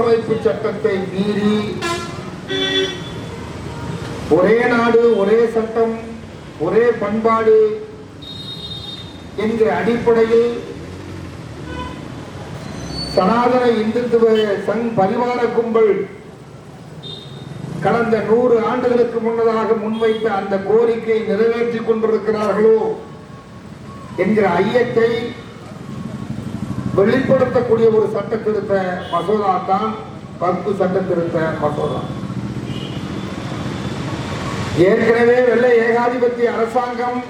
அரசமைப்பு சட்டத்தை மீறி ஒரே நாடு ஒரே சட்டம் ஒரே பண்பாடு என்கிற அடிப்படையில் சனாதன இந்துத்துவ சங் பரிவார கும்பல் கடந்த நூறு ஆண்டுகளுக்கு முன்னதாக முன்வைத்த அந்த கோரிக்கையை நிறைவேற்றிக் கொண்டிருக்கிறார்களோ என்கிற ஐயத்தை வெளிப்படுத்தக்கூடிய ஒரு சட்ட திருத்த மசோதா தான் பத்து சட்ட திருத்த மசோதா. ஏற்கனவே வெள்ளை ஏகாதிபத்திய அரசாங்கம்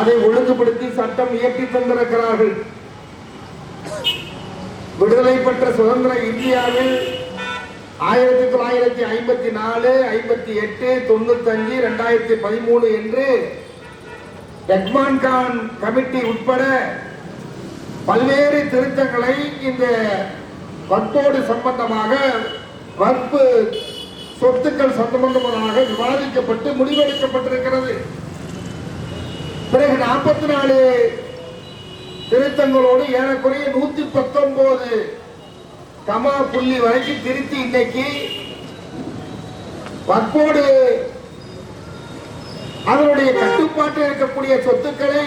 அதை ஒழுங்குபடுத்தி சட்டம் இயற்றி தந்திருக்கிறார்கள். விடுதலை பெற்ற சுதந்திர இந்தியாவில் ஆயிரத்தி தொள்ளாயிரத்தி ஐம்பத்தி நாலு ஐம்பத்தி எட்டு தொண்ணூத்தஞ்சு ரெண்டாயிரத்தி பதிமூணு என்று ரஹ்மான் கான் கமிட்டி உட்பட பல்வேறு திருத்தங்களை இந்த வக்போடு சம்பந்தமாக வற்பு சொத்துக்கள் சம்பந்தமாக விவாதிக்கப்பட்டு முடிவெடுக்கப்பட்டிருக்கிறது. பிறகு நாற்பத்தி நாலு திருத்தங்களோடு ஏறக்குறைய நூத்தி பத்தொன்பது கமா புள்ளி வரைக்கும் திருத்தி இன்னைக்கு வற்போடு அதனுடைய கட்டுப்பாட்டில் இருக்கக்கூடிய சொத்துக்களை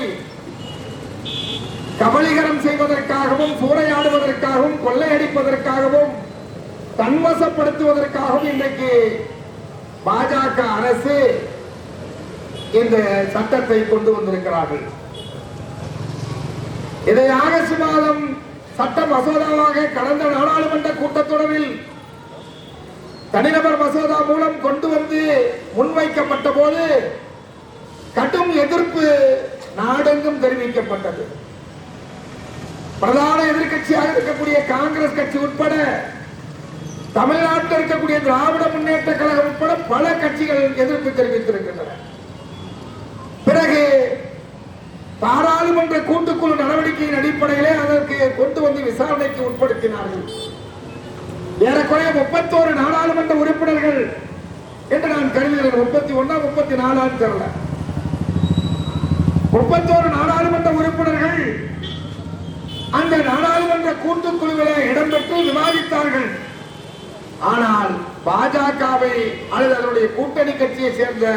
கபலீகரம் செய்வதற்காகவும் சூறையாடுவதற்காகவும் கொள்ளையடிப்பதற்காகவும் தன்வசப்படுத்துவதற்காகவும் இன்றைக்கு பாஜக அரசு இந்த சட்டத்தை கொண்டு வந்திருக்கிறார்கள். இதை ஆகஸ்ட் மாதம் சட்ட மசோதாவாக கடந்த நாடாளுமன்ற கூட்டத்தொடரில் தனிநபர் மசோதா மூலம் கொண்டு வந்து முன்வைக்கப்பட்ட போது கடும் எதிர்ப்பு நாடெங்கும் தெரிவிக்கப்பட்டது. பிரதான எதிர்க்கட்சியாக இருக்கக்கூடிய காங்கிரஸ் கட்சி உட்பட தமிழ்நாட்டில் இருக்கக்கூடிய திராவிட முன்னேற்ற கழகம் உட்பட பல கட்சிகள் எதிர்ப்பு தெரிவித்திருக்கின்றன. பிறகு பாராளுமன்ற கூட்டுக்குழு நடவடிக்கையின் அடிப்படையிலே அதற்கு கொண்டு வந்து விசாரணைக்கு உட்படுத்தினார்கள். ஏறக்குறைய முப்பத்தோரு நாடாளுமன்ற உறுப்பினர்கள் என்று நான் கருதுகிறேன். முப்பத்தி ஒன்னா முப்பத்தி நாலான்னு தெரியல. முப்பத்தோரு நாடாளுமன்ற உறுப்பினர்கள் அந்த நாடாளுமன்ற கூட்டுக்குழுவிலே இடம்பெற்று விவாதித்தார்கள். ஆனால் பாஜகவை அல்லது அதனுடைய கூட்டணி கட்சியை சேர்ந்த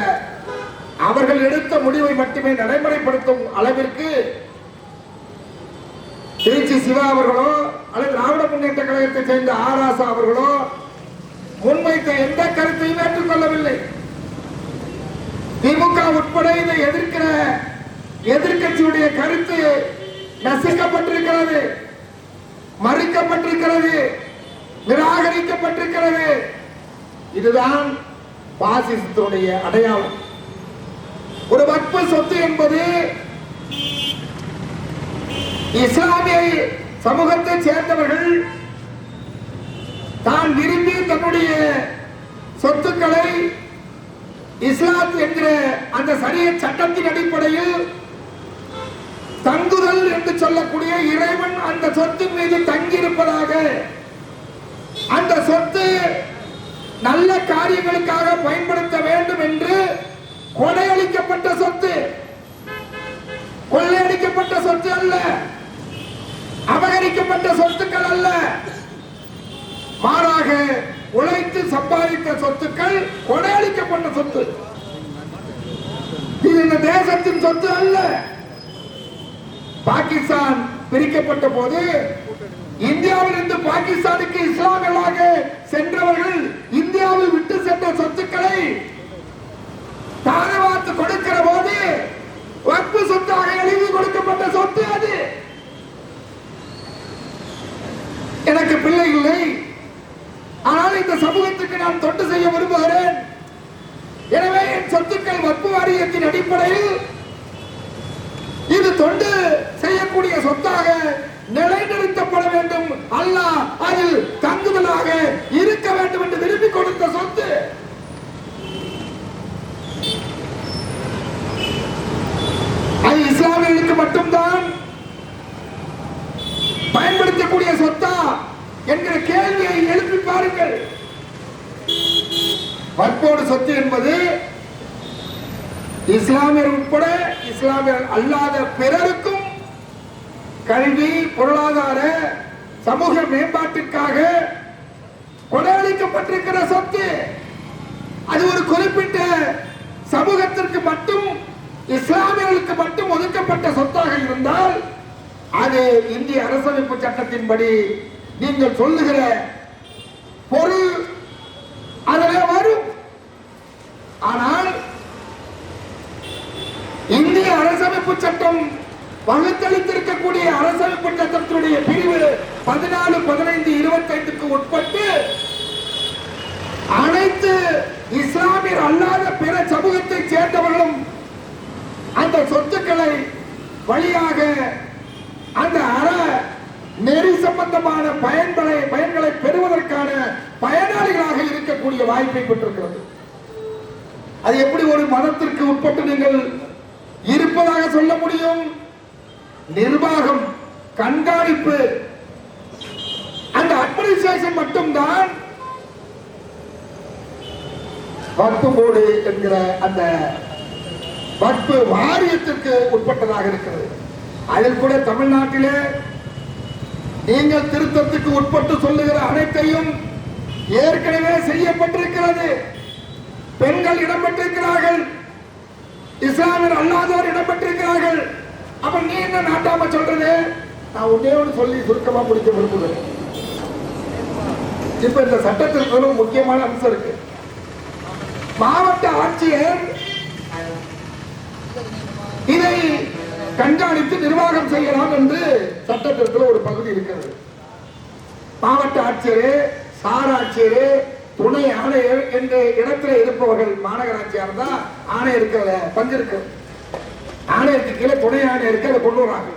அவர்கள் எடுத்த முடிவை மட்டுமே நடைமுறைப்படுத்தும் அளவிற்கு திருச்சி சிவா அவர்களோ அல்லது திராவிட முன்னேற்ற கழகத்தை சேர்ந்த ஆராசா அவர்களோ முன்வைத்த எந்த கருத்தையும் ஏற்றுக்கொள்ளவில்லை. திமுக உட்பட இதை எதிர்க்கிற எதிர்க்கட்சியுடைய கருத்து நசுக்கப்பட்டிருக்கிறது. மறுக்கப்பட்டிருக்கிறது. நிராகரிக்கப்பட்டிருக்கிறது. இதுதான் பாசிசத்துடைய அடையாளம். ஒரு வக்ப சொத்து என்பது இஸ்லாமிய சமூகத்தை சேர்ந்தவர்கள் தான் விரும்பி தன்னுடைய சொத்துக்களை இஸ்லாம் என்கிற அந்த சரிய சட்டத்தின் அடிப்படையில் சொல்லக்கூடிய இறைவன் அந்த சொத்து மீது தங்கியிருப்பதாக. அந்த சொத்து நல்ல காரியங்களுக்காக பயன்படுத்த வேண்டும் என்று கொடையளிக்கப்பட்ட சொத்து. கொள்ளையடிக்கப்பட்ட சொத்து அல்ல. அபகரிக்கப்பட்ட சொத்துக்கள் அல்ல. மாறாக உழைத்து சம்பாதித்த சொத்துக்கள் கொடையளிக்கப்பட்ட சொத்து. இது இந்த தேசத்தின் சொத்து அல்ல. பாகிஸ்தான் பிரிக்கப்பட்ட போது இந்தியாவிலிருந்து பாகிஸ்தானுக்கு இஸ்லாமியர்களாக சென்றவர்கள் இந்தியாவில் விட்டு சென்ற சொத்துக்களை தாரவாத்து கொடுக்கிற போது வக்பு சொத்தாக எழுதி கொடுக்கப்பட்ட சொத்து அது. எனக்கு பிள்ளை இல்லை. ஆனால் இந்த சமூகத்துக்கு நான் தொண்டு செய்ய விரும்புகிறேன். எனவே என் சொத்துக்கள் வக்பு வாரியத்தின் அடிப்படையில் இது தொண்டு செய்யக்கூடிய சொத்தாக நிலைநிறுத்தப்பட வேண்டும். அல்லாஹ் அதில் தங்குதலாக இருக்க வேண்டும் என்று விரும்பி கொடுத்த சொத்து. அது இஸ்லாமியர்களுக்கு மட்டும்தான் பயன்படுத்தக்கூடிய சொத்தா என்கிற கேள்வியை எழுப்பி பாருங்கள். வற்போடு சொத்து என்பது இஸ்லாமியர் உட்பட இஸ்லாமியர் அல்லாத பிறருக்கும் கல்வி பொருளாதார சமூக மேம்பாட்டிற்காக கொடையளிக்கப்பட்டிருக்கிற சொத்து. அது ஒரு குறிப்பிட்ட சமூகத்திற்கு மட்டும் இஸ்லாமியர்களுக்கு மட்டும் ஒதுக்கப்பட்ட சொத்தாக இருந்தால் அது இந்திய அரசமைப்பு சட்டத்தின்படி நீங்கள் சொல்லுகிற பொருள் அதில் வரும். ஆனால் இந்திய அரசமைப்பு சட்டம் வகுத்தளித்த அரசமைப்பு சட்டத்தினுடைய பிரிவு பதினாலு பதினைந்து இருபத்தைந்துக்கு உட்பட்டு அனைத்து இஸ்லாமியர் அல்லாத பிற சமூகத்தைச் சேர்ந்தவர்களும் அந்த சொத்துக்களை வழியாக அந்த அற நெறி சம்பந்தமான பயன்களை பயன்களை பெறுவதற்கான பயனாளிகளாக இருக்கக்கூடிய வாய்ப்பை பெற்றிருக்கிறது. அது எப்படி ஒரு மதத்திற்கு உட்பட்டு நீங்கள் இருப்பதாக சொல்ல முடியும்? நிர்வாகம் கண்காணிப்பு அந்த அட்மினிஸ்ட்ரேஷன் மட்டும்தான் வக்பு போர்டு என்கிற அந்த வக்பு வாரியத்திற்கு உட்பட்டதாக இருக்கிறது. அதில் கூட தமிழ்நாட்டிலே நீங்கள் திருத்தத்துக்கு உட்பட்டு சொல்லுகிற அனைத்தையும் ஏற்கனவே செய்யப்பட்டிருக்கிறது. பெண்கள் இடம்பெற்றிருக்கிறார்கள். இஸ்லாமியர் அல்லாதோர் இடம்பெற்றிருக்கிறார்கள். அப்ப நீ என்ன நாட்டாம சொல்றது? நான் ஒன்னே ஒன்று சொல்லி சுருக்கமா முடிக்க விரும்புகிறேன். இப்ப இந்த சட்டத்திற்கு முக்கியமான அம்சம் இருக்கு. மாவட்ட ஆட்சியர் இதை கண்காணித்து நிர்வாகம் செய்யலாம் என்று சட்டத்திட்டத்தில் ஒரு பகுதி இருக்கிறது. மாவட்ட ஆட்சியர் சாராட்சியர் துணை ஆணையர் என்ற இடத்துல இருப்பவர்கள் மாநகராட்சியாக இருந்தால் ஆணையர் இருக்கிற பங்கு இருக்கிறது ஆணையருக்கு கீழே துணை ஆணையருக்கு அதை கொண்டு வராங்க.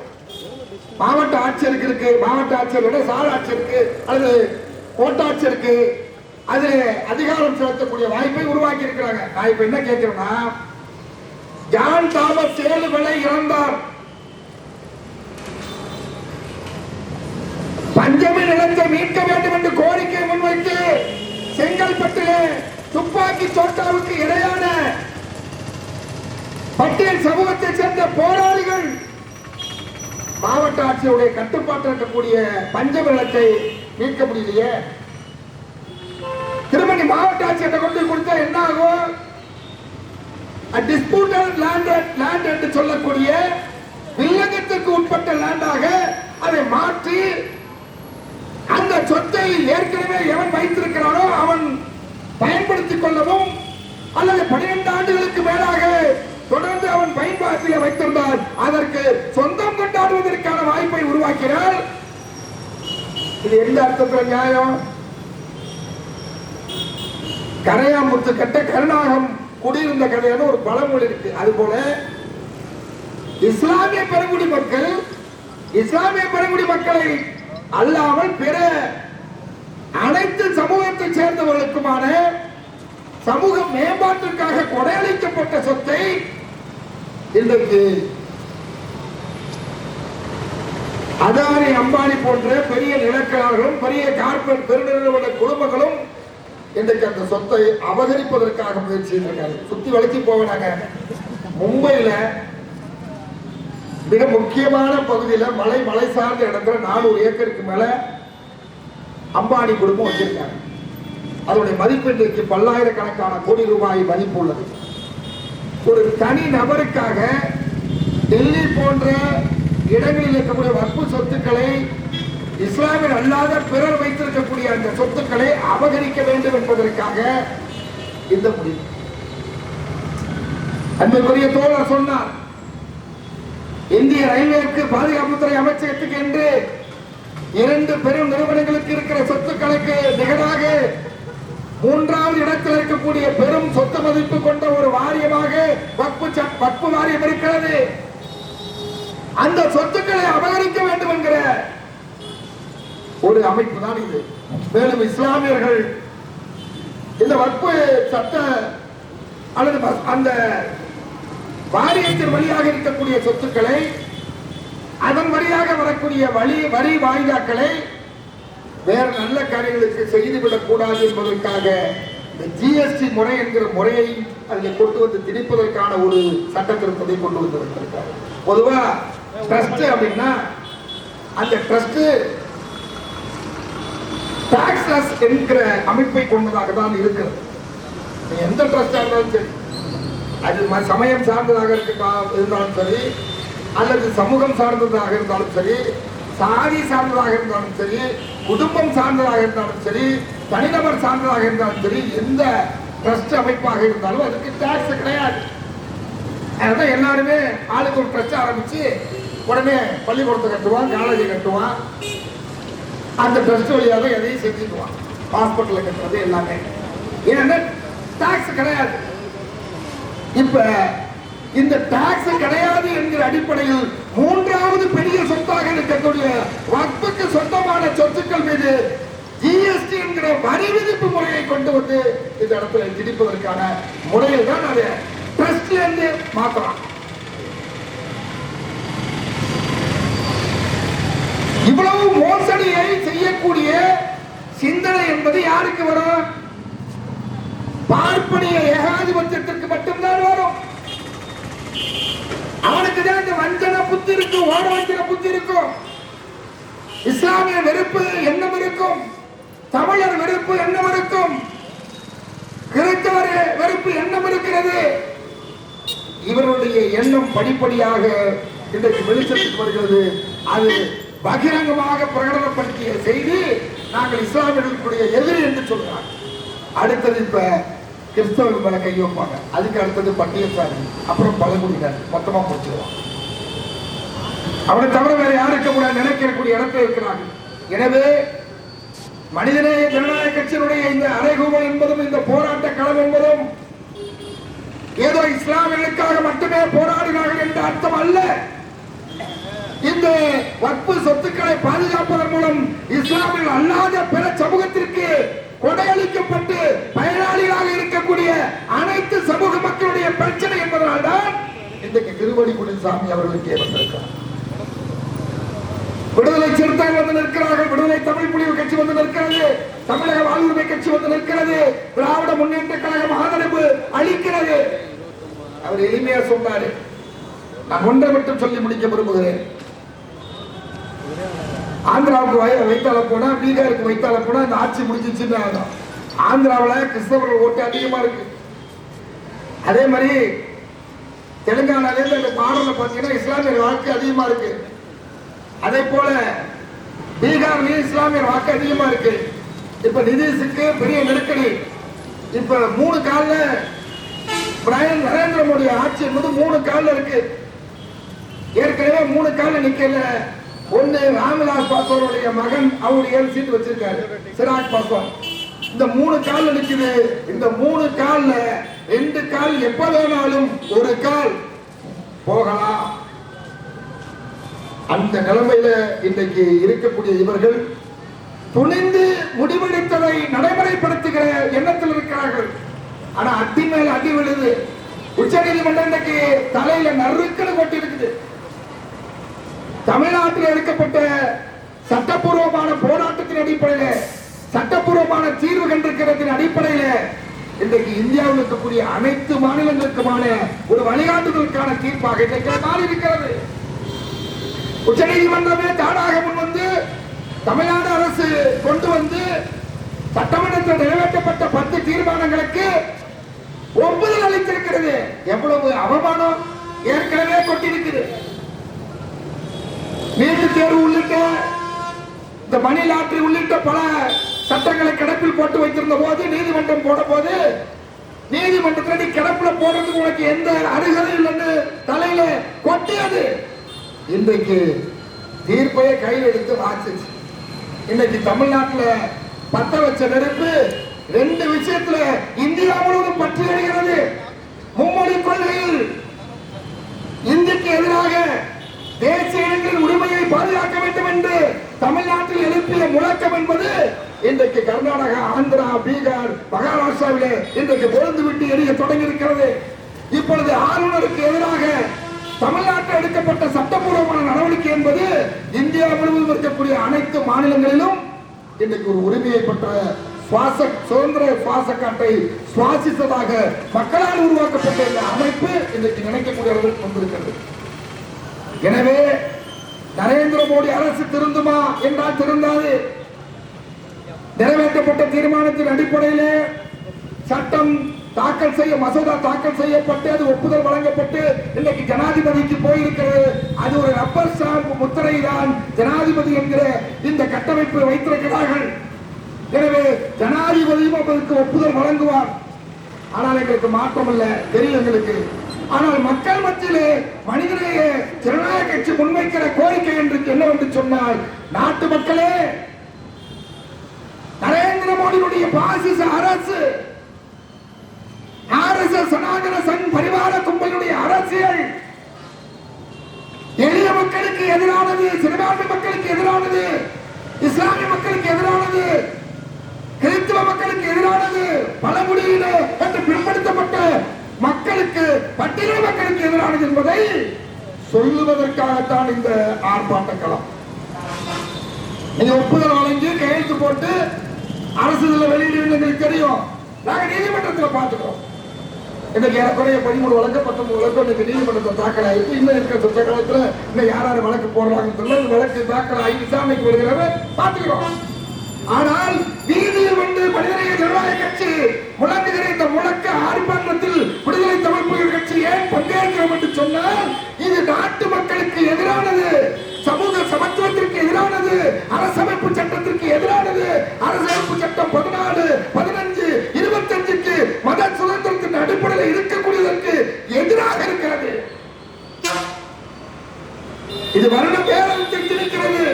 மாவட்ட ஆட்சியருக்கு இருக்கு மாவட்ட ஆட்சியர் விட சார் ஆட்சியருக்கு அல்லது கோட்டாட்சியருக்கு அது அதிகாரம் செலுத்தக்கூடிய வாய்ப்பை உருவாக்கி இருக்கிறாங்க. நான் இப்ப என்ன கேட்கிறேன்னா ஜான் தாமஸ் சேலுகளை இறந்தார் பஞ்சமி நிலத்தை மீட்க வேண்டும் என்று கோரிக்கை முன்வைத்து செங்கல்பட்டிலே துப்பாக்கி சோட்டாவுக்கு இடையான பட்டியல் சமூகத்தை சேர்ந்த போராளிகள். மாவட்ட ஆட்சியுடைய கட்டுப்பாட்டில் இருக்கக்கூடிய பஞ்சமி நிலத்தை மீட்க முடியலையே? திருமணி மாவட்ட ஆட்சியர்கிட்ட கொண்டு போய் கொடுத்தா என்ன ஆகும் டிஸ்பியூட்டட் லேண்ட் லேண்ட் என்று சொல்லக்கூடிய வில்லங்கத்திற்கு உட்பட்ட லேண்டாக அதை மாற்றி அந்த சொத்தை ஏற்கனவே எவன் வைத்திருக்கிறானோ அவன் பயன்படுத்திக் கொள்ளவும் அல்லது பனிரெண்டு ஆண்டுகளுக்கு மேலாக தொடர்ந்து அவன் பயன்பாட்டில் வைத்திருந்தால் அதற்கு சொந்தம் கொண்டாடுவதற்கான வாய்ப்பை உருவாக்கினால் இது எந்த அர்த்தத்தில் நியாயம்? கரையாம்புத்து கட்ட கருணாகம் குடியிருந்த கதையான ஒரு பழமொழி இருக்கு. அது போல இஸ்லாமிய பெருங்குடி மக்கள் இஸ்லாமிய பெருங்குடி மக்களை அல்லாமல் பிற அனைத்து சமூகத்தை சேர்ந்தவர்களுக்குமான சமூக மேம்பாட்டிற்காக கொடையளிக்கப்பட்ட சொத்தை இன்றைக்கு அதானி அம்பானி போன்ற பெரிய நிலக்காரர்களும் பெரிய கார்பரேட் பெருநிறுவன குடும்பங்களும் இன்றைக்கு அந்த சொத்தை அபகரிப்பதற்காக முயற்சி இருக்காங்க சுத்தி வளைச்சு போவனாங்க. மும்பையில மிக முக்கியமான பகுதியில மலை மலை சார்ந்த இடத்துல நானூறு ஏக்கருக்கு மேல அம்பானி குடும்பம் வச்சிருக்காங்க. அதனுடைய மதிப்பு இன்றைக்கு பல்லாயிரக்கணக்கான கோடி ரூபாய் மதிப்பு உள்ளது. ஒரு தனி நபருக்காக டெல்லி போன்ற இடங்களில் இருக்கக்கூடிய வற்பு சொத்துக்களை இஸ்லாமியர் அல்லாத பிறர் வைத்திருக்கக்கூடிய அந்த சொத்துக்களை அபகரிக்க வேண்டும் என்பதற்காக இந்த முடிவு. அன்புக்குரிய தோழர் சொன்னார் இந்திய ரயில்வேக்கு பாதுகாப்புத்துறை அமைச்சகத்துக்கு என்று இரண்டு பெரும் நிறுவனங்களுக்கு இருக்கிற சொத்துக்களுக்கு நிகராக மூன்றாவது இடத்தில் இருக்கக்கூடிய பெரும் சொத்து மதிப்பு கொண்ட ஒரு வாரியமாக வக்பு ச- வக்பு வாரியம் இருக்கிறது. அந்த சொத்துக்களை அபகரிக்க வேண்டும் என்கிற ஒரு அமைப்பு தான் இது. மேலும் இஸ்லாமியர்கள் இந்த வக்பு சட்ட அல்லது அந்த வாரியத்தின் வழியாக இருக்கக்கூடிய சொத்துக்களை அதன் வழியாக வரக்கூடிய வழி வரி வாய்தாக்களை வேற நல்ல காரியங்களுக்கு செய்துவிடக் கூடாது என்பதற்காக இந்த ஜிஎஸ்டி முறை என்கிற முறையை அதில் கொண்டு வந்து திணிப்பதற்கான ஒரு சட்ட திருத்தத்தை கொண்டு வந்திருக்கிறார். பொதுவா ட்ரஸ்ட் அப்படின்னா அந்த ட்ரஸ்ட் டாக்ஸஸ் என்கிற அமைப்பை கொண்டதாக தான் இருக்கிறது. எந்த ட்ரஸ்டா இருந்தாலும் சரி அது சமயம் சார்ந்ததாக இருக்க இருந்தாலும் சரி அல்லது சமூகம் சார்ந்ததாக இருந்தாலும் சரி சாதி சார்ந்ததாக இருந்தாலும் சரி குடும்பம் சார்ந்ததாக இருந்தாலும் சரி தனிநபர் சார்ந்ததாக இருந்தாலும் சரி எந்த ட்ரஸ்ட் அமைப்பாக இருந்தாலும் அதுக்கு டேக்ஸ் கிடையாது. அதனால எல்லாருமே ஆளுக்கு ஒரு ட்ரஸ்ட் ஆரம்பிச்சு உடனே பள்ளிக்கூடத்தை கட்டுவான் காலேஜை கட்டுவான். அந்த ட்ரஸ்ட் வழியாக எதையும் செஞ்சுக்குவான். ஹாஸ்பிட்டலில் கட்டுறது எல்லாமே. ஏன்னா டேக்ஸ் கிடையாது. இப்ப இந்த டாக்ஸ் கிடையாது என்கிற அடிப்படையில் மூன்றாவது பெரிய சொத்தாக இருக்கக்கூடிய வக்புக்கு சொந்தமான சொத்துக்கள் மீது ஜிஎஸ்டி என்கிற வரி விதிப்பு முறையை கொண்டு வந்து இந்த இடத்துல திணிப்பதற்கான முறையில் தான் அதை ட்ரஸ்ட்ல இருந்து மாத்தலாம். இவ்வளவு மோசடியை செய்யக்கூடிய சிந்தனை என்பது யாருக்கு வரும்? பார்ப்பனிய ஏகாதிபத்தியத்திற்கு மட்டும்தான் வரும். அவனுக்கு தான் இந்த வஞ்சன புத்தி இருக்கும் ஓட வஞ்சன புத்தி இருக்கும். இஸ்லாமிய வெறுப்பு எண்ணம் இருக்கும். தமிழர் வெறுப்பு எண்ணம் இருக்கும். கிறிஸ்தவர் வெறுப்பு எண்ணம் இருக்கிறது. இவருடைய எண்ணம் படிப்படியாக இன்றைக்கு வெளிச்சத்துக்கு வருகிறது. அது பகிரங்கமாக பிரகடனப்படுத்திய செய்தி நாங்கள் இஸ்லாமியர்களுடைய எதிரி என்று சொல்கிறார் அடுத்தது இப்ப கிறிஸ்தவர்கள் மேலே கை வைப்பாங்க. அதுக்கு அடுத்தது பட்டியசாரி அப்புறம் பழங்குடியினர். மொத்தமாக போச்சுருவான் அவனை தவிர வேற யாரும் இருக்க நினைக்கக்கூடிய இடத்துல இருக்கிறாங்க எனவே மனிதநேய ஜனநாயக கட்சியினுடைய இந்த அரைகூவல் என்பதும் இந்த போராட்ட களம் என்பதும் ஏதோ இஸ்லாமியர்களுக்காக மட்டுமே போராடினார்கள் என்ற அர்த்தம் அல்ல. இந்த வக்பு சொத்துக்களை பாதுகாப்பதன் மூலம் இஸ்லாமியர்கள் அல்லாத பிற சமூகத்திற்கு கொடையளிக்கப்பட்டு பயனாளிகளாக இருக்கக்கூடிய அனைத்து சமூக மக்களுடைய பிரச்சனை என்பதனால்தான் இன்றைக்கு திருவடி குடிசாமி அவர்களுக்கு வந்திருக்கிறார் விடுதலை சிறுத்தைகள் வந்து நிற்கிறார்கள். விடுதலை தமிழ் புலிவு கட்சி வந்து நிற்கிறது. தமிழக வாழ்வுரிமை கட்சி வந்து நிற்கிறது. திராவிட முன்னேற்ற கழகம் ஆதரவு அளிக்கிறது. அவர் எளிமையா சொன்னாரு. நான் ஒன்றை மட்டும் சொல்லி முடிக்க விரும்புகிறேன். ஆந்திராவுக்கு வைத்தால போனா பீகாருக்கு வைத்தால போனா இந்த ஆட்சி முடிஞ்சிச்சுன்னு ஆகும் ஆந்திராவில் கிறிஸ்தவர்கள் ஓட்டு அதிகமாக இருக்கு. அதே மாதிரி தெலுங்கானாலேருந்து அந்த பாடலில் பார்த்தீங்கன்னா இஸ்லாமியர் வாக்கு அதிகமாக இருக்கு. அதே போல பீகார்லேயும் இஸ்லாமியர் வாக்கு அதிகமாக இருக்கு. இப்போ நிதிஷுக்கு பெரிய நெருக்கடி. இப்போ மூணு காலில் பிரயன் நரேந்திர மோடி ஆட்சி என்பது மூணு காலில் இருக்கு. ஏற்கனவே மூணு காலில் நிற்கல ஒன்று ராமதாஸ் பாஸ்வானுடைய மகன் அவருடைய ஏழு சீட் வச்சிருக்காரு. சிராக் பாஸ்வான். இந்த மூணு கால் நிற்குது இந்த மூணு கால்ல ரெண்டு கால் எப்ப வேணாலும் ஒரு கால் போகலாம். அந்த நிலைமையில இன்றைக்கு இருக்கக்கூடிய இவர்கள் துணிந்து முடிவெடுத்ததை நடைமுறைப்படுத்துகிற எண்ணத்தில் இருக்கிறார்கள். ஆனா அடி மேல அடி விழுது. உச்ச நீதிமன்றம் இன்றைக்கு தலையில நறுக்குன்னு கொட்டி இருக்குது தமிழ்நாட்டில் எடுக்கப்பட்ட சட்டப்பூர்வமான போராட்டத்தின் அடிப்படையில் சட்டப்பூர்வமான தீர்வு கண்டிருக்கிறதின் அடிப்படையில இன்றைக்கு இந்தியாவில் இருக்கக்கூடிய அனைத்து மாநிலங்களுக்குமான ஒரு வழிகாட்டுதலுக்கான தீர்ப்பாக இன்றைக்கு மாறி இருக்கிறது உச்ச நீதிமன்றமே தானாக முன் வந்து தமிழ்நாடு அரசு கொண்டு வந்து சட்டமன்றத்தில் நிறைவேற்றப்பட்ட பத்து தீர்மானங்களுக்கு ஒப்புதல் அளித்திருக்கிறது. எவ்வளவு அவமானம் ஏற்கனவே கொட்டிருக்குது. நீட்டு தேர்வு உள்ளிட்ட இந்த மணி லாட்டரி உள்ளிட்ட பல சட்டங்களை கிடப்பில் போட்டு வைத்திருந்த போது நீதிமன்றம் போட போது நீதிமன்றத்தில் நீ கிடப்புல போடுறதுக்கு உனக்கு எந்த அருகதை இல்லைன்னு தலையில கொட்டியது. இன்றைக்கு தீர்ப்பையே கையில் எடுத்து வாசிச்சு இன்னைக்கு தமிழ்நாட்டில் பத்த வச்ச நெருப்பு ரெண்டு விஷயத்துல இந்தியா முழுவதும் பற்றி எறிகிறது மும்மொழி கொள்கையில் இந்திக்கு எதிராக தேசிய உரிமையை பாதுகாக்க வேண்டும் என்று தமிழ்நாட்டில் எழுப்பிய முழக்கம் என்பது இன்றைக்கு கர்நாடகா ஆந்திரா பீகார் மகாராஷ்டிராவிலே இன்றைக்கு பொழுது விட்டு எரிய தொடங்கி இருக்கிறது இப்பொழுது ஆளுநருக்கு எதிராக தமிழ்நாட்டில் எடுக்கப்பட்ட சட்டப்பூர்வமான நடவடிக்கை என்பது இந்தியா முழுவதும் இருக்கக்கூடிய அனைத்து மாநிலங்களிலும் இன்றைக்கு ஒரு உரிமையை பெற்ற சுவாச சுதந்திர சுவாச காட்டை சுவாசித்ததாக மக்களால் உருவாக்கப்பட்ட இந்த அமைப்பு இன்றைக்கு நினைக்கக்கூடிய அளவுக்கு வந்திருக்கிறது எனவே நரேந்திர மோடி அரசு திருந்துமா? என்றால் திருந்தாது. நிறைவேற்றப்பட்ட தீர்மானத்தின் அடிப்படையிலே சட்டம் தாக்கல் செய்ய மசோதா தாக்கல் செய்யப்பட்டு அது ஒப்புதல் வழங்கப்பட்டு இன்னைக்கு ஜனாதிபதிக்கு போயிருக்கிறது. அது ஒரு ரப்பர் ஸ்டாம்ப் முத்திரை தான் ஜனாதிபதி என்கிற இந்த கட்டமைப்பை வைத்திருக்கிறார்கள். எனவே ஜனாதிபதியும் அதற்கு ஒப்புதல் வழங்குவார். ஆனால் எங்களுக்கு மாற்றம் இல்லை தெரியும் எங்களுக்கு. ஆனால் மக்கள் மத்தியிலே மனிதநேய ஜனநாயக கட்சி முன்வைக்கிற கோரிக்கை என்று என்னவென்று சொன்னால் நாட்டு மக்களே நரேந்திர மோடியுடைய பாசிச அரசு சனாதன சங் பரிவார கும்பலுடைய அரசியல் எளிய மக்களுக்கு எதிரானது சிறுபான்மை மக்களுக்கு எதிரானது இஸ்லாமிய மக்களுக்கு எதிரானது கிறிஸ்துவ மக்களுக்கு எதிரானது பழங்குடியின என்று பிற்படுத்தப்பட்ட மக்களுக்கு பட்டியல மக்களுக்கு எதிரானது என்பதை சொல்லுவதற்காகத்தான் இந்த ஆர்ப்பாட்ட களம் நீங்க ஒப்புதல் வழங்கி கையெழுத்து போட்டு அரசு இதுல வெளியிடுவீங்க எங்களுக்கு தெரியும். நாங்கள் நீதிமன்றத்தில் பார்த்துக்கிறோம். இன்னைக்கு ஏறக்குறைய பதிமூணு வழக்கு பத்தொன்பது வழக்கு இன்னைக்கு நீதிமன்றத்தில் தாக்கல் ஆயிருக்கு. இன்னும் இருக்கிற சொந்த காலத்தில் இன்னும் யார் யார் வழக்கு போடுறாங்கன்னு தெரியல வழக்கு தாக்கல் ஆகி விசாரணைக்கு வருகிறவ பார்த்துக்கிறோம். ஆனால் வீதியில் வந்து மனிதநேய ஜனநாயக கட்சி முழங்குகிற இந்த முழக்க ஆர்ப்பாட்டத்தில் விடுதலை தமிழ் புலிகள் கட்சி ஏன் பங்கேற்கிறோம் என்று சொன்னால் இது நாட்டு மக்களுக்கு எதிரானது சமூக சமத்துவத்திற்கு எதிரானது அரசமைப்பு சட்டத்திற்கு எதிரானது அரசமைப்பு சட்டம் பதினாலு பதினஞ்சு இருபத்தஞ்சுக்கு மத சுதந்திரத்தின் அடிப்படையில் இருக்கக்கூடியதற்கு எதிராக இருக்கிறது இது வருட பேரத்தில் திணிக்கிறது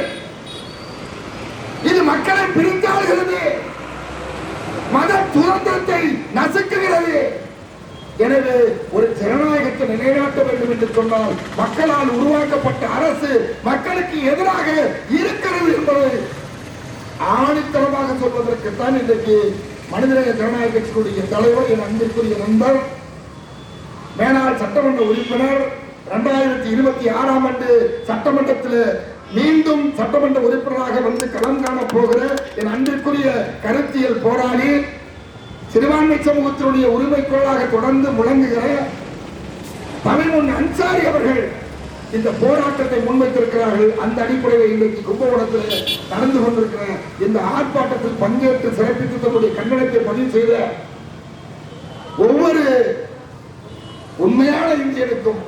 இது மக்களை பிரித்தாளுகிறது மத சுதந்திரத்தை நசுக்குகிறது எனவே ஒரு ஜனநாயகத்தை நிலைநாட்ட சொன்னால் மக்களால் உருவாக்கப்பட்ட அரசு மக்களுக்கு எதிராக இருக்கிறது என்பதை ஆணித்தரமாக சொல்வதற்குத்தான் இன்றைக்கு மனிதநேய ஜனநாயக கட்சியினுடைய தலைவர் என் அன்பிற்குரிய நண்பர் மேலாள் சட்டமன்ற உறுப்பினர் இரண்டாயிரத்தி இருபத்தி ஆறாம் ஆண்டு சட்டமன்றத்தில் மீண்டும் சட்டமன்ற உறுப்பினராக வந்து களம் காண போகிற என் அன்பிற்குரிய கருத்தியல் போராளி சிறுபான்மை சமூகத்தினுடைய உரிமைக்குள்ளாக தொடர்ந்து முழங்குகிற தமிழ்முன் அன்சாரி அவர்கள் இந்த போராட்டத்தை முன்வைத்திருக்கிறார்கள். அந்த அடிப்படையில் இன்றைக்கு கும்பகோணத்தில் நடந்து கொண்டிருக்கிற இந்த ஆர்ப்பாட்டத்தில் பங்கேற்று சிறப்பித்து தன்னுடைய கண்டனத்தை பதிவு செய்த ஒவ்வொரு உண்மையான இந்தியனுக்கும்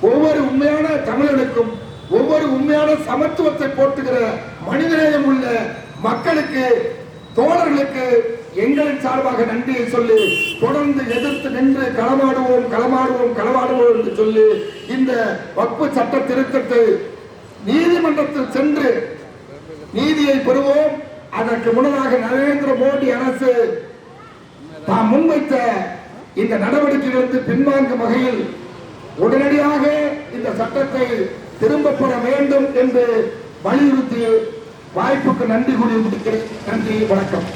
ஒவ்வொரு உண்மையான தமிழனுக்கும் ஒவ்வொரு உண்மையான சமத்துவத்தை போட்டுகிற மனிதநேயம் உள்ள மக்களுக்கு தோழர்களுக்கு எங்களின் சார்பாக நன்றியை சொல்லி தொடர்ந்து எதிர்த்து நின்று களமாடுவோம் களமாடுவோம் களமாடுவோம் என்று சொல்லி இந்த வக்பு சட்ட திருத்தத்தை நீதிமன்றத்தில் சென்று நீதியை பெறுவோம். அதற்கு முன்னதாக நரேந்திர மோடி அரசு தாம் முன்வைத்த இந்த நடவடிக்கையிலிருந்து பின்வாங்கும் வகையில் உடனடியாக இந்த சட்டத்தை திரும்ப பெற வேண்டும் என்று வலியுறுத்தி வாய்ப்புக்கு நன்றி கூறி முடிக்கிறேன் நன்றி வணக்கம்.